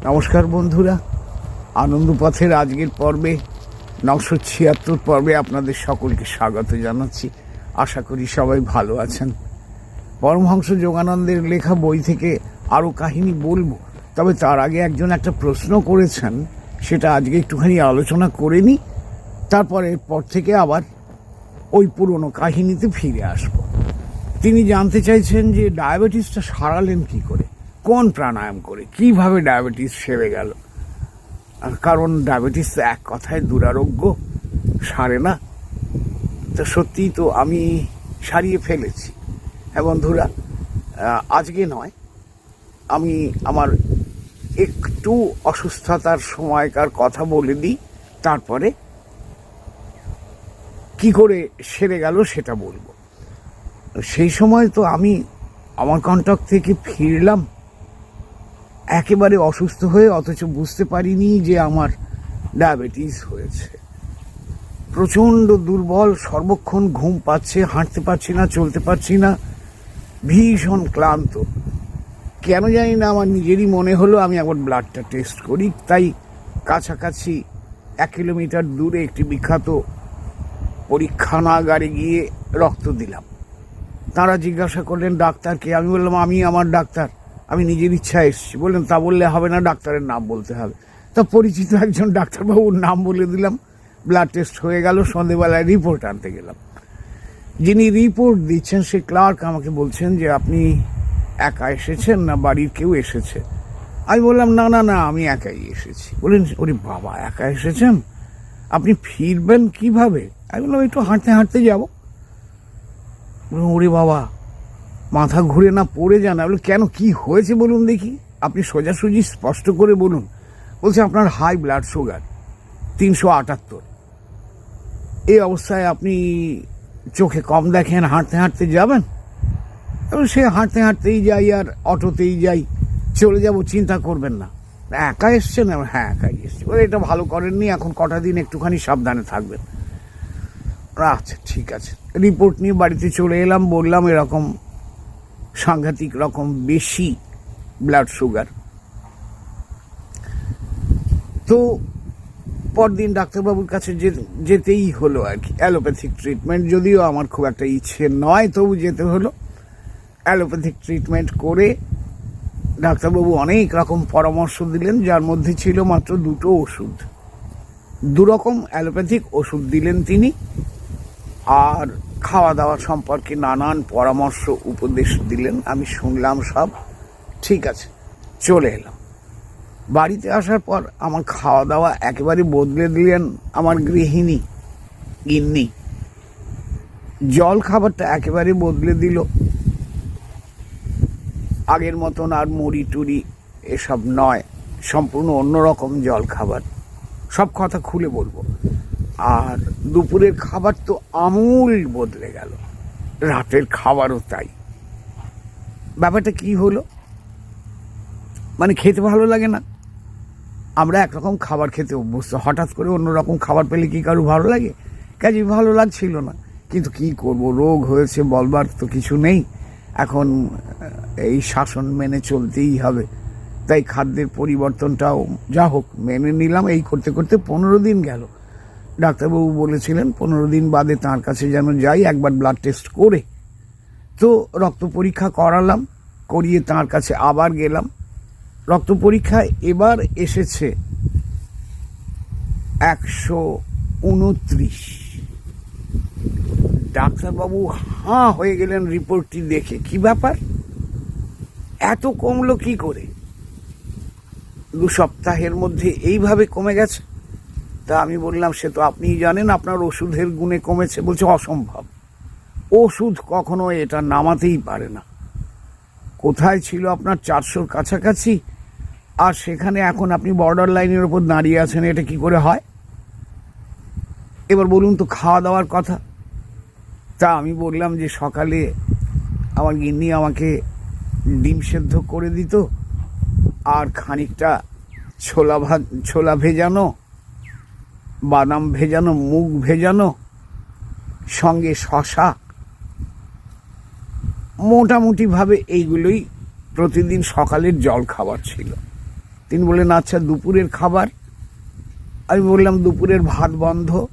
নমস্কার বন্ধুরা। আনন্দপথের আজকের পর্বে, নশো ছিয়াত্তর পর্বে আপনাদের সকলকে স্বাগত জানাচ্ছি। আশা করি সবাই ভালো আছেন। পরমহংস যোগানন্দের লেখা বই থেকে আরও কাহিনী বলব। তবে তার আগে একজন একটা প্রশ্ন করেছেন, সেটা আজকে একটুখানি আলোচনা করে নিই। তারপরে পর থেকে আবার ওই পুরনো কাহিনীতে ফিরে আসব। তিনি জানতে চাইছেন যে ডায়াবেটিসটা সারালেন কি করে? প্রাণায়াম করে? কীভাবে ডায়াবেটিস সেরে গেল? কারণ ডায়াবেটিস তো এক কথায় দুরারোগ্য, সারে না। তো সত্যিই তো আমি সারিয়ে ফেলেছি। হ্যাঁ বন্ধুরা আজকে নয়, আমি আমার একটু অসুস্থতার সময়কার কথা বলে দিই, তারপরে কি করে সেরে গেল সেটা বলব। সেই সময় তো আমি আমার কন্টক থেকে ফিরলাম একেবারে অসুস্থ হয়ে অথচ বুঝতে পারিনি যে আমার ডায়াবেটিস হয়েছে। প্রচণ্ড দুর্বল, সর্বক্ষণ ঘুম পাচ্ছে, হাঁটতে পারছি না, চলতে পারছি না, ভীষণ ক্লান্ত। কেন জানি না, আমার নিজেরই মনে হলো, আমি একবার ব্লাডটা টেস্ট করি, তাই কাছাকাছি এক কিলোমিটার দূরে একটি বিখ্যাত পরীক্ষানাগারে গিয়ে রক্ত দিলাম। তারা জিজ্ঞাসা করলেন ডাক্তারকে আমি বললাম, আমি আমার ডাক্তার। আমি নিজের ইচ্ছা এসেছি। বললেন, তা বললে হবে না, ডাক্তারের নাম বলতে হবে। তা পরিচিত একজন ডাক্তারবাবুর নাম বলে দিলাম। ব্লাড টেস্ট হয়ে গেল, সন্ধেবেলায় রিপোর্ট আনতে গেলাম। যিনি রিপোর্ট দিচ্ছেন, সে ক্লার্ক আমাকে বলছেন যে, আপনি একা এসেছেন না, বাড়ির কেউ এসেছে? আমি বললাম, না না না, আমি একাই এসেছি। বললেন, ওরে বাবা, একা এসেছেন? আপনি ফিরবেন কীভাবে? আমি বললাম, একটু হাঁটতে হাঁটতে যাব। ওরে বাবা মাথা ঘুরে না পড়ে যান। বললাম, কেন? কি হয়েছে বলুন দেখি। আপনি সোজাসুজি স্পষ্ট করে বলুন। বলছে আপনার হাই ব্লাড সুগার তিনশো আটাত্তর। এই অবস্থায় আপনি চোখে কম দেখেন হাঁটতে হাঁটতে যাবেন? এবং সে হাঁটতে হাঁটতেই যাই আর অটোতেই যাই। চলে যাব চিন্তা করবেন না। একা এসছেন? হ্যাঁ একাই এসছি। বলে এটা ভালো করেননি এখন কটা দিন একটুখানি সাবধানে থাকবেন। আচ্ছা ঠিক আছে। রিপোর্ট নিয়ে বাড়িতে চলে এলাম বললাম এরকম সাংঘাতিক রকম বেশি ব্লাড সুগার তো পরদিন ডাক্তারবাবুর কাছে যেতেই হলো আর কি, অ্যালোপ্যাথিক ট্রিটমেন্ট যদিও আমার খুব একটা ইচ্ছে নয়, তবু যেতে হলো। অ্যালোপ্যাথিক ট্রিটমেন্ট করে ডাক্তারবাবু অনেক রকম পরামর্শ দিলেন, যার মধ্যে ছিল মাত্র দুটো ওষুধ। দু রকম অ্যালোপ্যাথিক ওষুধ দিলেন তিনি, আর খাওয়া দাওয়া সম্পর্কে নানান পরামর্শ, উপদেশ দিলেন। আমি শুনলাম সব। ঠিক আছে, চলে এলাম। বাড়িতে আসার পর আমার খাওয়া দাওয়া একেবারে বদলে দিলেন আমার গৃহিণী, গিন্নি। জল খাবারটা একেবারে বদলে দিল। আগের মতন আর মুড়ি টুড়ি এসব নয়, সম্পূর্ণ অন্যরকম জল খাবার। সব কথা খুলে বলব। আর দুপুরের খাবার তো আমূল বদলে গেল। রাতের খাবারও তাই। ব্যাপারটা কি হলো? মানে খেতে ভালো লাগে না? আমরা একরকম খাবার খেতে অভ্যস্ত। হঠাৎ করে অন্যরকম খাবার পেলে কি কারও ভালো লাগে? কাজে ভালো লাগছিল না। কিন্তু কি করব? রোগ হয়েছে, বলবার তো কিছু নেই। এখন এই শাসন মেনে চলতেই হবে। তাই খাদ্যের পরিবর্তনটাও যা হোক, মেনে নিলাম। এই করতে করতে পনেরো দিন গেল। ডাক্তারবাবু বলেছিলেন, পনেরো দিন বাদে তার কাছে যেন যাই, একবার ব্লাড টেস্ট করে। তো রক্ত পরীক্ষা করালাম, করিয়ে তার কাছে আবার গেলাম। রক্ত পরীক্ষায় এবার এসেছে একশো উনত্রিশ। ডাক্তারবাবু হাঁ হয়ে গেলেন রিপোর্টটি দেখে। কি ব্যাপার? এত কমলো কি করে? দু সপ্তাহের মধ্যে এইভাবে কমে গেছে? তা আমি বললাম, সে তো আপনিই জানেন, আপনার ওষুধের গুণে কমেছে। বলছে, অসম্ভব। ওষুধ কখনো এটা নামাতেই পারে না। কোথায় ছিল আপনার চারশোর কাছাকাছি? আর সেখানে এখন আপনি বর্ডার লাইনের ওপর দাঁড়িয়ে আছেন, এটা কি করে হয়? এবার বলুন তো, খাওয়া দাওয়ার কথা। তা আমি বললাম যে, সকালে আমার গিন্নি আমাকে ডিম সেদ্ধ করে দিত, আর খানিকটা ছোলা ভাত, ছোলা ভেজানো বাদাম ভেজানো, মুগ ভেজানো, সঙ্গে শশা। মোটামুটিভাবে এইগুলোই প্রতিদিন সকালের জল খাবার ছিল। তিনি বললেন আচ্ছা দুপুরের খাবার? আমি বললাম, দুপুরের ভাত বন্ধ,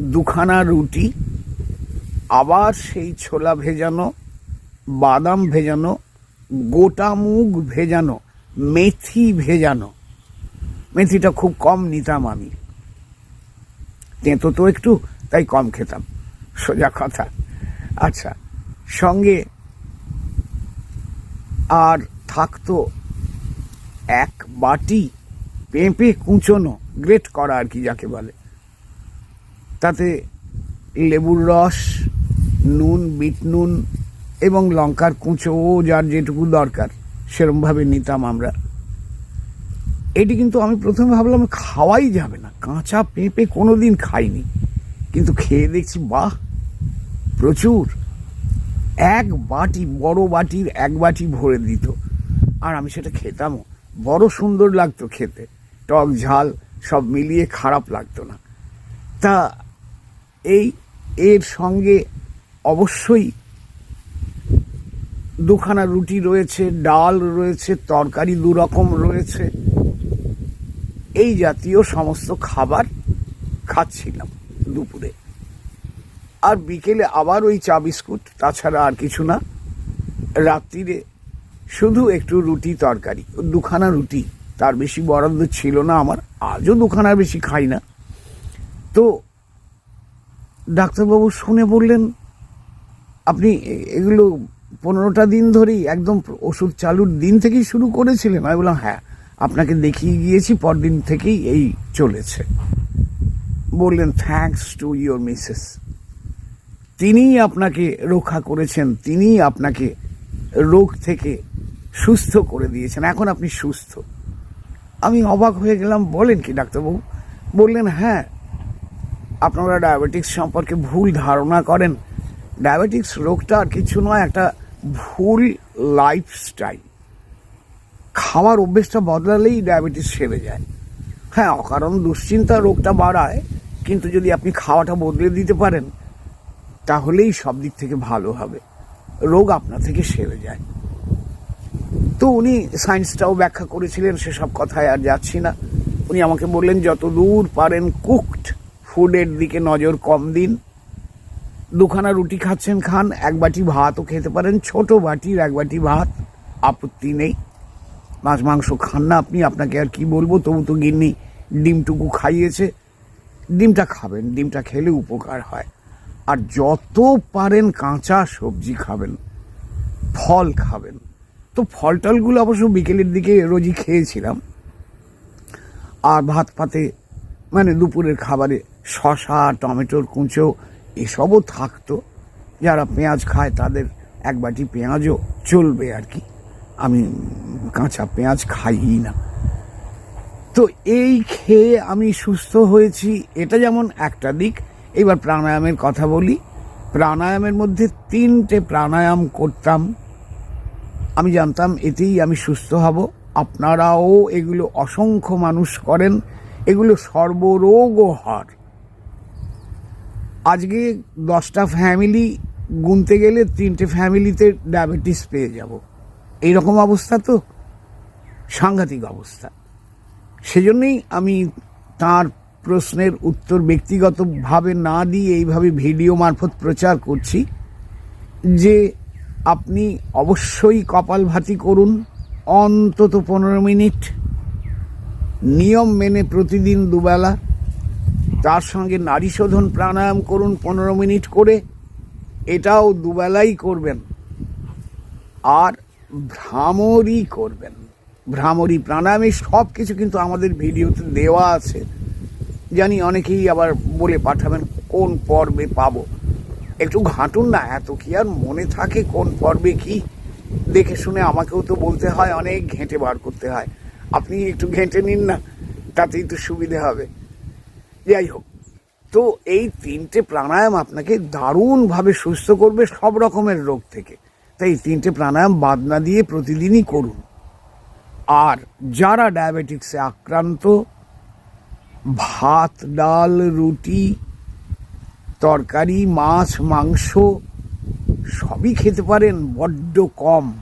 দুখানা রুটি, আবার সেই ছোলা ভেজানো, বাদাম ভেজানো, গোটা মুগ ভেজানো, মেথি ভেজানো। মেথিটা খুব কম নিতাম আমি। তেঁতো তো একটু, তাই কম খেতাম। সোজা কথা। আচ্ছা সঙ্গে আর থাকতো এক বাটি পেঁপে কুচোনো, গ্রেট করা আর কি যাকে বলে। তাতে লেবুর রস, নুন, বিট নুন এবং লঙ্কার কুঁচো, ও যার যেটুকু দরকার, সেরমভাবে নিতাম আমরা। এটি কিন্তু আমি প্রথমে ভাবলাম খাওয়াই যাবে না। কাঁচা পেঁপে কোনো দিন খাইনি। কিন্তু খেয়ে দেখছি, বাহ, প্রচুর। এক বাটি, বড় বাটির এক বাটি ভরে দিত। আর আমি সেটা খেতামও। বড় সুন্দর লাগতো খেতে। টক ঝাল, সব মিলিয়ে খারাপ লাগতো না। তা এই, এর সঙ্গে অবশ্যই দুখানা রুটি রয়েছে, ডাল রয়েছে, তরকারি দু রকম রয়েছে। এই জাতীয় সমস্ত খাবার খাচ্ছিলাম দুপুরে। আর বিকেলে আবার ওই চা বিস্কুট, তাছাড়া আর কিছু না। রাত্রিরে শুধু একটু রুটি তরকারি, দুখানা রুটি। তার বেশি বরাদ্দ ছিল না আমার, আজও দুখানার বেশি খাই না। তো ডাক্তারবাবু শুনে বললেন, আপনি এগুলো পনেরোটা দিন ধরেই একদম ওষুধ চালুর দিন থেকেই শুরু করেছিলেন? আমি বললাম হ্যাঁ। আপনাকে দেখিয়ে গিয়েছি, পরদিন থেকেই এই চলেছে। বললেন থ্যাঙ্কস টু ইয়োর মিসেস তিনিই আপনাকে রক্ষা করেছেন, তিনিই আপনাকে রোগ থেকে সুস্থ করে দিয়েছেন। এখন আপনি সুস্থ। আমি অবাক হয়ে গেলাম, বলেন কি, ডাক্তারবাবু? বললেন হ্যাঁ আপনারা ডায়াবেটিক্স সম্পর্কে ভুল ধারণা করেন। ডায়াবেটিক্স রোগটা আর কিছু নয়, একটা ভুল লাইফস্টাইল খাওয়ার অভ্যেসটা বদলালেই ডায়াবেটিস সেরে যায়। হ্যাঁ অকারণ দুশ্চিন্তা রোগটা বাড়ায়, কিন্তু যদি আপনি খাওয়াটা বদলে দিতে পারেন, তাহলেই সব দিক থেকে ভালো হবে। রোগ আপনা থেকে সেরে যায়। তো উনি সায়েন্সটাও ব্যাখ্যা করেছিলেন, সেসব কথায় আর যাচ্ছি না। উনি আমাকে বললেন, যত দূর পারেন কুকড ফুডের দিকে নজর কম দিন। দুখানা রুটি খাচ্ছেন, খান, এক বাটি ভাতও খেতে পারেন, ছোট বাটির এক বাটি ভাত আপত্তি নেই। মাছ, মাংস খান না আপনি, আপনাকে আর কি বলব? তবু তো গিন্নি ডিমটুকু খাইয়েছে। ডিমটা খাবেন, ডিমটা খেলে উপকার হয়। আর যত পারেন কাঁচা সবজি খাবেন, ফল খাবেন। তো ফল টলগুলো অবশ্য বিকেলের দিকে রোজই খেয়েছিলাম। আর ভাত পাতে মানে দুপুরের খাবারে শশা টমেটোর কুঁচো, এসবও থাকতো। যারা পেঁয়াজ খায় তাদের এক বাটি পেঁয়াজও চলবে আর কি। আমি কাঁচা পেঁয়াজ খাইই না। তো এই খেয়ে আমি সুস্থ হয়েছি, এটা যেমন একটা দিক। এবার প্রাণায়ামের কথা বলি। প্রাণায়ামের মধ্যে তিনটে প্রাণায়াম করতাম। আমি জানতাম এতেই আমি সুস্থ হব। আপনারাও এগুলো অসংখ্য মানুষ করেন। এগুলো সর্বরোগ হার। আজকে দশটা ফ্যামিলি গুনতে গেলে তিনটে ফ্যামিলিতে ডায়াবেটিস পেয়ে যাব। এইরকম অবস্থা তো? সাংঘাতিক অবস্থা। সেজন্যই আমি তার প্রশ্নের উত্তর ব্যক্তিগতভাবে না দিয়ে এইভাবে ভিডিও মারফত প্রচার করছি যে আপনি অবশ্যই কপালভাতি করুন, অন্তত পনেরো মিনিট। নিয়ম মেনে প্রতিদিন দুবেলা। তার সঙ্গে নারী শোধন প্রাণায়াম করুন পনেরো মিনিট করে। এটাও দুবেলাই করবেন। আর ভ্রামরই করবেন। ভ্রামরি প্রাণায়ামে সব কিছু কিন্তু আমাদের ভিডিওতে দেওয়া আছে। জানি অনেকেই আবার বলে পাঠাবেন, কোন পর্বে পাবো? একটু ঘাঁটুন না, এত কি আর মনে থাকে কোন পর্বে কি? দেখে শুনে আমাকেও তো বলতে হয়, অনেক ঘেঁটে বার করতে হয়। আপনি একটু ঘেঁটে নিন না, তাতেই তো সুবিধে হবে। যাই হোক, তো এই তিনটে প্রাণায়াম আপনাকে দারুণভাবে সুস্থ করবে সব রকমের রোগ থেকে। এই তিনটে প্রাণায়াম বাদ না দিয়ে প্রতিদিনই করুন। আর যারা ডায়াবেটিক্সে আক্রান্ত, ভাত, ডাল, রুটি, তরকারি, মাছ, মাংস সবই খেতে পারেন বড্ড কম।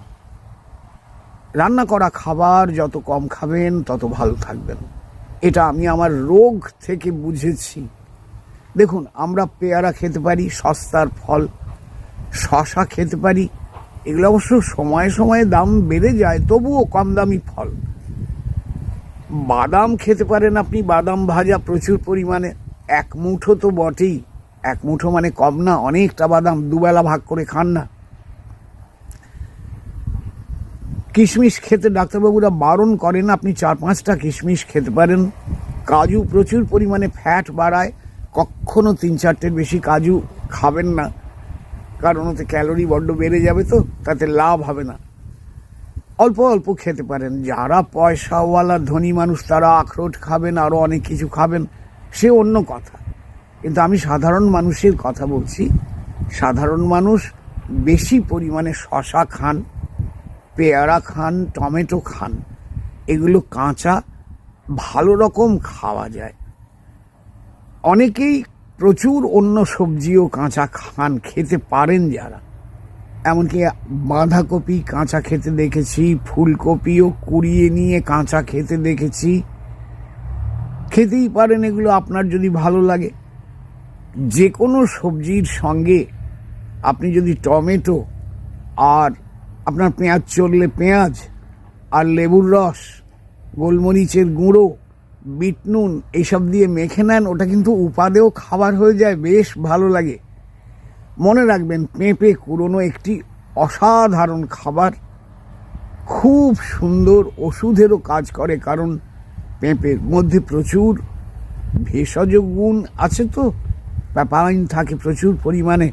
রান্না করা খাবার যত কম খাবেন, তত ভালো থাকবেন। এটা আমি আমার রোগ থেকে বুঝেছি। দেখুন, আমরা পেয়ারা খেতে পারি, সস্তার ফল, শশা খেতে পারি এগুলো অবশ্য সময়ে সময়ে দাম বেড়ে যায়, তবুও কম দামি ফল। বাদাম খেতে পারেন আপনি, বাদাম ভাজা প্রচুর পরিমাণে। এক মুঠো তো বটেই। এক মুঠো মানে কম না, অনেকটা বাদাম, দুবেলা ভাগ করে খান না। কিশমিশ খেতে ডাক্তারবাবুরা বারণ করেন, আপনি চার পাঁচটা কিশমিশ খেতে পারেন। কাজু প্রচুর পরিমাণে ফ্যাট বাড়ায়, কখনো তিন চারটের বেশি কাজু খাবেন না। কারণ ওতে ক্যালোরি বড্ড বেড়ে যাবে তো, তাতে লাভ হবে না। অল্প অল্প খেতে পারেন। যারা পয়সাওয়ালা, ধনী মানুষ, তারা আখরোট খাবেন আরও অনেক কিছু খাবেন, সে অন্য কথা। কিন্তু আমি সাধারণ মানুষের কথা বলছি, সাধারণ মানুষ বেশি পরিমাণে শশা খান, পেয়ারা খান, টমেটো খান, এগুলো কাঁচা, ভালো রকম খাওয়া যায়। অনেকেই প্রচুর অন্য সবজিও কাঁচা খান খেতে পারেন যারা। এমনকি বাঁধাকপি কাঁচা খেতে দেখেছি, ফুলকপিও কুড়িয়ে নিয়ে কাঁচা খেতে দেখেছি। খেতেই পারেন এগুলো আপনার যদি ভালো লাগে। যে কোনো সবজির সঙ্গে আপনি যদি টমেটো আর আপনার পেঁয়াজ চললে পেঁয়াজ আর লেবুর রস, গোলমরিচের গুঁড়ো বিট নুন এইসব দিয়ে মেখে নেন, ওটা কিন্তু উপাদেও খাবার হয়ে যায়, বেশ ভালো লাগে। মনে রাখবেন, পেঁপে কুড়োনো একটি অসাধারণ খাবার। খুব সুন্দর ওষুধেরও কাজ করে, কারণ পেঁপের মধ্যে প্রচুর ভেষজ গুণ আছে তো, প্যাপাইন থাকে প্রচুর পরিমাণে।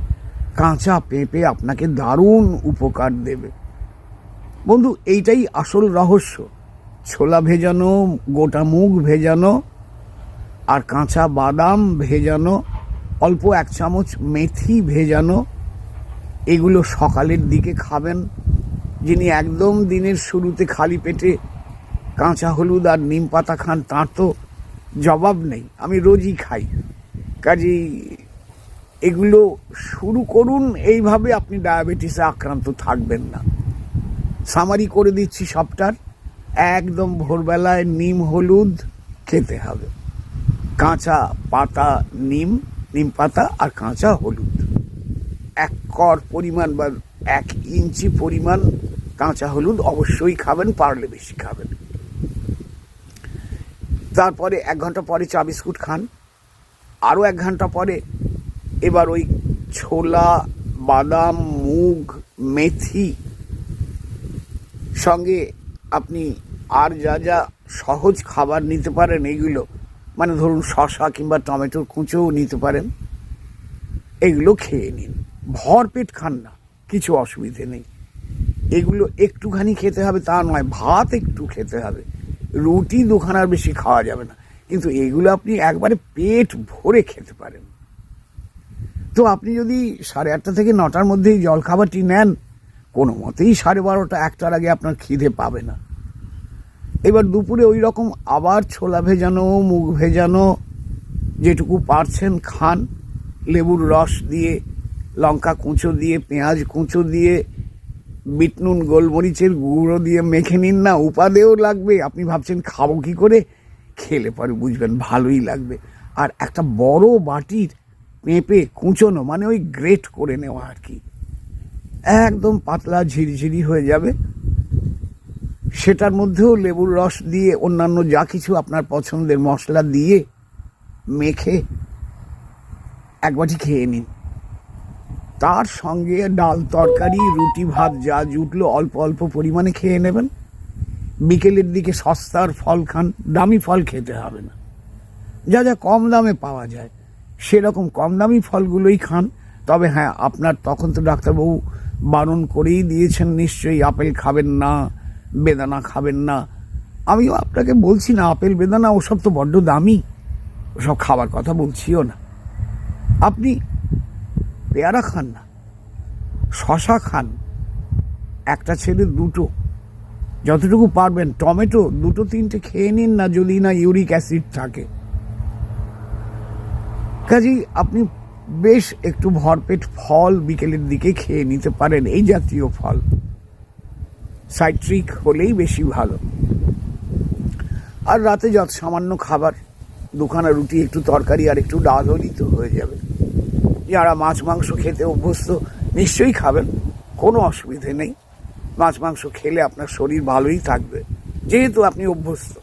কাঁচা পেঁপে আপনাকে দারুণ উপকার দেবে। বন্ধু, এইটাই আসল রহস্য। ছোলা ভেজানো, গোটা মুগ ভেজানো, আর কাঁচা বাদাম ভেজানো, অল্প এক চামচ মেথি ভেজানো, এগুলো সকালের দিকে খাবেন, যিনি একদম দিনের শুরুতে খালি পেটে কাঁচা হলুদ আর নিম পাতা খান, তাঁর তো জবাব নেই। আমি রোজই খাই। কাজেই এগুলো শুরু করুন, এইভাবে আপনি ডায়াবেটিসে আক্রান্ত থাকবেন না। সামারি করে দিচ্ছি সবটার। একদম ভোরবেলায় নিম হলুদ খেতে হবে। কাঁচা পাতা নিম নিম পাতা আর কাঁচা হলুদ। এক কর পরিমাণ বা এক ইঞ্চি পরিমাণ কাঁচা হলুদ অবশ্যই খাবেন, পারলে বেশি খাবেন। তারপরে এক ঘণ্টা পরে চা বিস্কুট খান। আরও এক ঘণ্টা পরে এবার ওই ছোলা, বাদাম, মুগ, মেথি সঙ্গে আপনি আর যা যা সহজ খাবার নিতে পারেন এগুলো মানে ধরুন শশা কিংবা টমেটোর কুঁচোও নিতে পারেন, এগুলো খেয়ে নিন। ভরপেট খান না, কিছু অসুবিধে নেই। এগুলো একটুখানি খেতে হবে তা নয়, ভাত একটু খেতে হবে। রুটি দুখানার বেশি খাওয়া যাবে না, কিন্তু এগুলো আপনি একবারে পেট ভরে খেতে পারেন। তো আপনি যদি সাড়ে আটটা থেকে নটার মধ্যেই জলখাবারটি নেন, কোনো মতেই সাড়ে বারোটা একটার আগে আপনার খিদে পাবে না। এবার দুপুরে ওই রকম আবার ছোলা ভেজানো, মুগ ভেজানো, যেটুকু পারছেন খান। লেবুর রস দিয়ে, লঙ্কা কুঁচো দিয়ে, পেঁয়াজ কুঁচো দিয়ে, বিট নুন, গোলমরিচের গুঁড়ো দিয়ে মেখে নিন না উপাদেও লাগবে। আপনি ভাবছেন খাব কি করে? খেলে পরে বুঝবেন ভালোই লাগবে। আর একটা বড় বাটির পেঁপে কুঁচোনো মানে ওই গ্রেট করে নেওয়া আর কি। একদম পাতলা ঝিরিঝিরি হয়ে যাবে। সেটার মধ্যেও লেবুর রস দিয়ে অন্যান্য যা কিছু আপনার পছন্দের মশলা দিয়ে মেখে এক বাটি খেয়ে নিন। তার সঙ্গে ডাল তরকারি, রুটি ভাত যা জুটলো অল্প অল্প পরিমাণে খেয়ে নেবেন। বিকেলের দিকে সস্তার ফল খান, দামি ফল খেতে হবে না। যা যা কম দামে পাওয়া যায়, সেরকম কম দামি ফলগুলোই খান। তবে হ্যাঁ আপনার তখন তো ডাক্তারবাবু বারণ করেই দিয়েছেন, নিশ্চয়ই আপেল খাবেন না। বেদানা খাবেন না। আমিও আপনাকে বলছি না, আপেল বেদানা, ওসব তো বড্ড দামি। ওসব খাবার কথা বলছিও না। আপনি পেয়ারা খান না শশা খান। একটা ছেলে দুটো, যতটুকু পারবেন, টমেটো দুটো তিনটে খেয়ে নিন না, যদি না ইউরিক অ্যাসিড থাকে। কাজেই আপনি বেশ একটু ভরপেট ফল বিকেলের দিকে খেয়ে নিতে পারেন, এই জাতীয় ফল। সাইট্রিক হলেই বেশি ভালো। আর রাতে যত সামান্য খাবার, দুখানা রুটি, একটু তরকারি আর একটু ডাল হলেই তো হয়ে যাবে। যারা মাছ মাংস খেতে অভ্যস্ত নিশ্চয়ই খাবেন, কোনো অসুবিধে নেই। মাছ মাংস খেলে আপনার শরীর ভালোই থাকবে, যেহেতু আপনি অভ্যস্ত।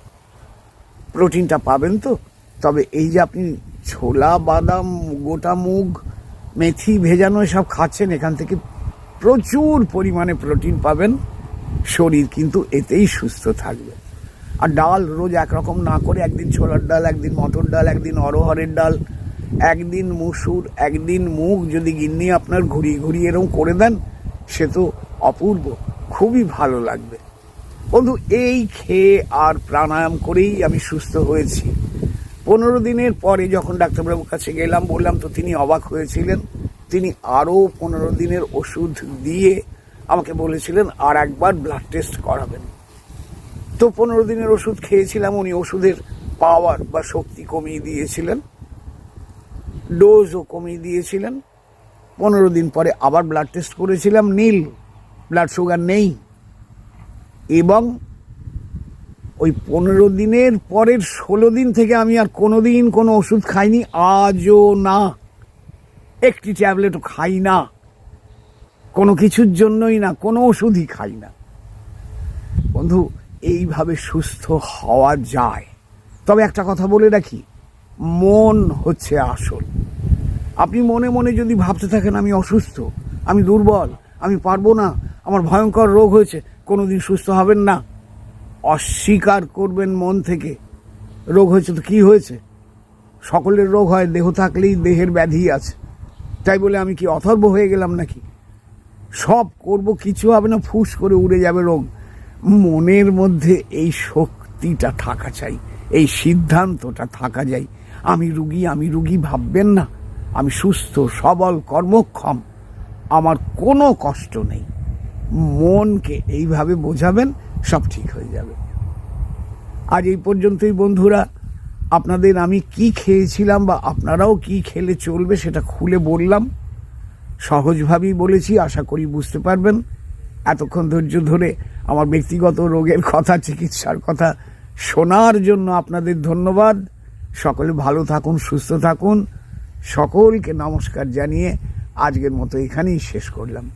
প্রোটিনটা পাবেন তো, তবে এই যে আপনি ছোলা, বাদাম, গোটা মুগ, মেথি ভেজানো সব খাচ্ছেন, এখান থেকে প্রচুর পরিমাণে প্রোটিন পাবেন। শরীর কিন্তু এতেই সুস্থ থাকবে। আর ডাল রোজ একরকম না করে একদিন ছোলার ডাল, একদিন মটর ডাল, একদিন অরহরের ডাল, একদিন মুসুর, একদিন মুখ যদি গিন্নি আপনার ঘুরিয়ে ঘুরিয়ে এরকম করে দেন, সে তো অপূর্ব, খুবই ভালো লাগবে। বন্ধু, এই খেয়ে আর প্রাণায়াম করেই আমি সুস্থ হয়েছি। পনেরো দিনের পরে যখন ডাক্তারবাবুর কাছে গেলাম, বললাম তো তিনি অবাক হয়েছিলেন। তিনি আরও পনেরো দিনের ওষুধ দিয়ে আমাকে বলেছিলেন, আর একবার ব্লাড টেস্ট করাবেন। তো পনেরো দিনের ওষুধ খেয়েছিলাম, উনি ওষুধের পাওয়ার বা শক্তি কমিয়ে দিয়েছিলেন ডোজও কমিয়ে দিয়েছিলেন। পনেরো দিন পরে আবার ব্লাড টেস্ট করেছিলাম, নীল ব্লাড সুগার নেই। এবং ওই পনেরো দিনের পরের ষোলো দিন থেকে আমি আর কোনো দিন কোনো ওষুধ খাইনি, আজও না। একটি ট্যাবলেটও খাই না। কোনো কিছুর জন্যই না, কোনো ওষুধই খাই না। বন্ধু, এইভাবে সুস্থ হওয়া যায়। তবে একটা কথা বলে রাখি, মন হচ্ছে আসল। আপনি মনে মনে যদি ভাবতে থাকেন, আমি অসুস্থ, আমি দুর্বল, আমি পারব না, আমার ভয়ঙ্কর রোগ হয়েছে কোনো দিন সুস্থ হবেন না। অস্বীকার করবেন মন থেকে, রোগ হয়েছে তো কী হয়েছে? সকলের রোগ হয়, দেহ থাকলেই দেহের ব্যাধি আছে। তাই বলে আমি কি অথর্ব হয়ে গেলাম নাকি? সব করব, কিছু হবে না, ফুস করে উড়ে যাবে রোগ। মনের মধ্যে এই শক্তিটা থাকা চাই, এই সিদ্ধান্তটা থাকা যায় আমি রুগী আমি রুগী ভাববেন না, আমি সুস্থ, সবল, কর্মক্ষম, আমার কোনো কষ্ট নেই। মনকে এইভাবে বোঝাবেন, সব ঠিক হয়ে যাবে। আজ এই পর্যন্তই বন্ধুরা, আপনাদের আমি কি খেয়েছিলাম বা আপনারাও কি খেলে চলবে সেটা খুলে বললাম। সহজভাবেই বলেছি, আশা করি বুঝতে পারবেন। এতক্ষণ ধৈর্য ধরে আমার ব্যক্তিগত রোগের কথা, চিকিৎসার কথা শোনার জন্য আপনাদের ধন্যবাদ। সকলে ভালো থাকুন, সুস্থ থাকুন। সকলকে নমস্কার জানিয়ে আজকের মতো এখানেই শেষ করলাম।